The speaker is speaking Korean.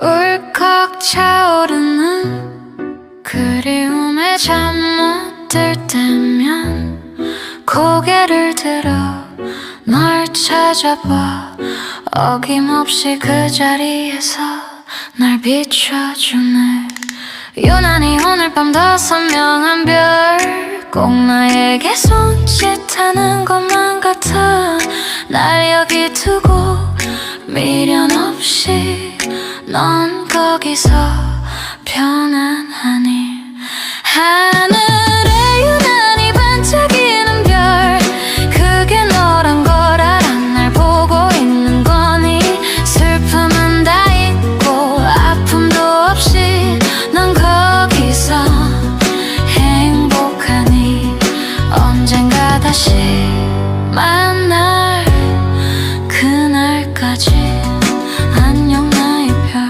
울컥 차오르는 그리움에 잠 못 들 때면 고개를 들어 널 찾아봐. 어김없이 그 자리에서 날 비춰주네. 유난히 오늘 밤 더 선명한 별. 꼭 나에게 손짓하는 것만 같아. 날 여기 두고 미련 없이 넌 거기서 편안하니. 하늘에 유난히 반짝이는 별. 그게 너란 걸 알아. 날 보고 있는 거니. 슬픔은 다 있고 아픔도 없이 넌 거기서 행복하니. 언젠가 다시 만